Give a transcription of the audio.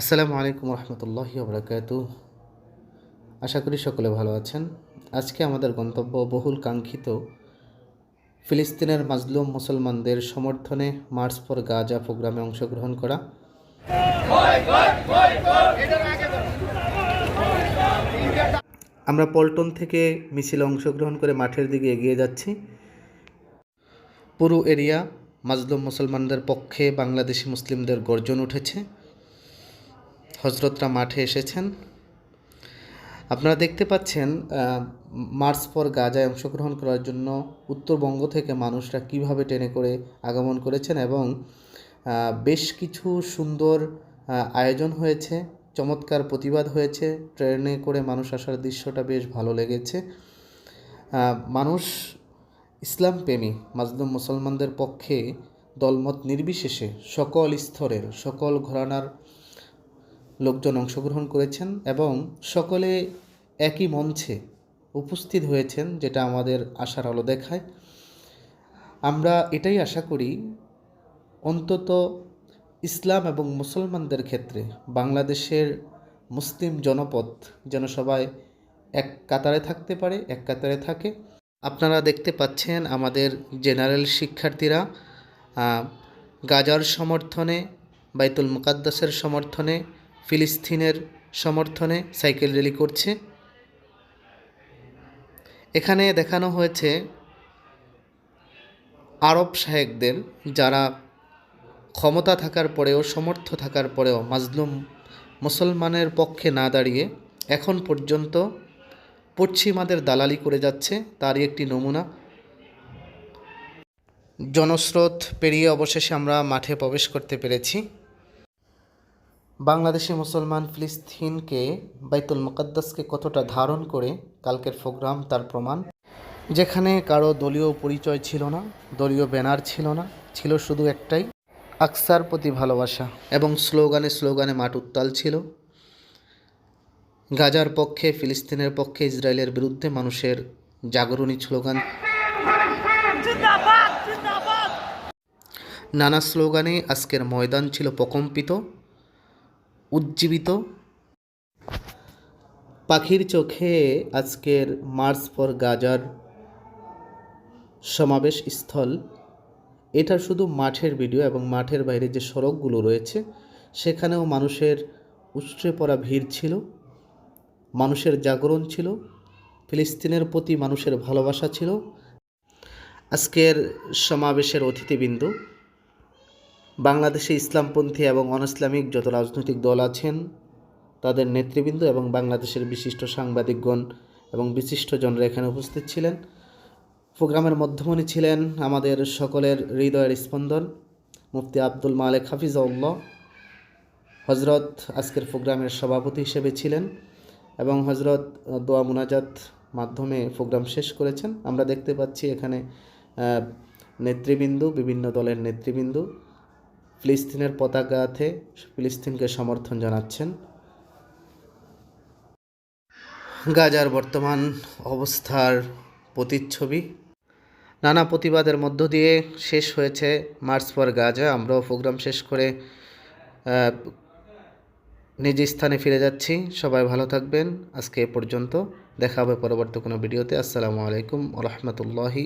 আসসালামু আলাইকুম রহমতুল্লাহি বরকাত আশা করি সকলে ভালো আছেন। আজকে আমাদের গন্তব্য বহুল কাঙ্ক্ষিত। ফিলিস্তিনের মাজলুম মুসলমানদের সমর্থনে মার্চ ফর গাজা প্রোগ্রামে অংশগ্রহণ করা। আমরা পল্টন থেকে মিছিলে অংশগ্রহণ করে মাঠের দিকে এগিয়ে যাচ্ছি। পুরো এরিয়া মাজলুম মুসলমানদের পক্ষে বাংলাদেশি মুসলিমদের গর্জন উঠেছে। হজরতরা মাঠে এসেছেন। আপনারা দেখতে পাচ্ছেন মার্চ ফর গাজায় অংশগ্রহণ করার জন্য উত্তরবঙ্গ থেকে মানুষরা কীভাবে ট্রেনে করে আগমন করেছেন এবং বেশ কিছু সুন্দর আয়োজন হয়েছে, চমৎকার প্রতিবাদ হয়েছে, ট্রেনে করে মানুষ আসার দৃশ্যটা বেশ ভালো লেগেছে। মানুষ ইসলাম প্রেমী, মাজলুম মুসলমানদের পক্ষে দলমত নির্বিশেষে সকল স্তরের, সকল ঘরানার লোকজন অংশগ্রহণ করেছেন এবং সকলে একই মঞ্চে উপস্থিত হয়েছেন, যেটা আমাদের আশার আলো দেখায়। আমরা এটাই আশা করি, অন্তত ইসলাম এবং মুসলমানদের ক্ষেত্রে বাংলাদেশের মুসলিম জনপদ যেন সবাই এক কাতারে থাকতে পারে, এক কাতারে থাকে। আপনারা দেখতে পাচ্ছেন আমাদের জেনারেল শিক্ষার্থীরা গাজার সমর্থনে, বাইতুল মুকাদ্দাসের সমর্থনে ফিলিস্তিনের সমর্থনে সাইকেল র্যালি করছে। এখানে দেখানো হয়েছে আরব শাহেকদের যারা ক্ষমতা থাকার পরেও, সমর্থ থাকার পরেও মাজলুম মুসলমানের পক্ষে না দাঁড়িয়ে এখন পর্যন্ত পশ্চিমাদের দালালি করে যাচ্ছে তারই একটি নমুনা। জনস্রোত পেরিয়ে অবশেষে আমরা মাঠে প্রবেশ করতে পেরেছি। বাংলাদেশি মুসলমান ফিলিস্তিনকে বাইতুল মুকাদ্দাসকে কতটা ধারণ করে কালকের প্রোগ্রাম তার প্রমাণ? যেখানে কারও দলীয় পরিচয় ছিল না, দলীয় ব্যানার ছিল না, ছিল শুধু একটাই, আকসার প্রতি ভালোবাসা। এবং স্লোগানে স্লোগানে মাঠ উত্তাল ছিল। গাজার পক্ষে, ফিলিস্তিনের পক্ষে, ইসরায়েলের বিরুদ্ধে মানুষের জাগরণী স্লোগান। নানা স্লোগানে আজকের ময়দান ছিল প্রকম্পিত। উজ্জীবিত। পাখির চোখে আজকের মার্চ ফর গাজার সমাবেশ স্থল। এটা শুধু মাঠের ভিডিও এবং মাঠের বাইরে যে সড়কগুলো রয়েছে, সেখানেও মানুষের উষ্ট্রে পড়া ভিড় ছিল, মানুষের জাগরণ ছিল, ফিলিস্তিনের প্রতি মানুষের ভালোবাসা ছিল। আজকের সমাবেশের অতিথিবৃন্দ বাংলাদেশে ইসলামপন্থী এবং অনইসলামিক যত রাজনৈতিক দল আছেন, তাদের নেতৃবৃন্দ এবং বাংলাদেশের বিশিষ্ট সাংবাদিকগণ এবং বিশিষ্টজনরা এখানে উপস্থিত ছিলেন। প্রোগ্রামের মধ্যমণি ছিলেন আমাদের সকলের হৃদয়ের স্পন্দন, মুফতি আব্দুল মালেক হাফিজাউল্লাহ হজরত আজকের প্রোগ্রামের সভাপতি হিসেবে ছিলেন এবং হজরত দোয়া মুনাজাত মাধ্যমে প্রোগ্রাম শেষ করেছেন। আমরা দেখতে পাচ্ছি এখানে নেতৃবৃন্দ, বিভিন্ন দলের নেতৃবৃন্দ। ফিলিস্তিনের পতাকা হাতে ফিলিস্তিনকে সমর্থন জানাচ্ছেন। গাজার বর্তমান অবস্থার প্রতিচ্ছবি। নানা প্রতিবাদের মধ্য দিয়ে শেষ হয়েছে মার্চ ফর গাজা। আমরাও প্রোগ্রাম শেষ করে নিজ স্থানে ফিরে যাচ্ছি। সবাই ভালো থাকবেন। আজকে এ পর্যন্ত। দেখা হবে পরবর্তী কোনো ভিডিওতে। আসসালামু আলাইকুম রহমতুল্লাহি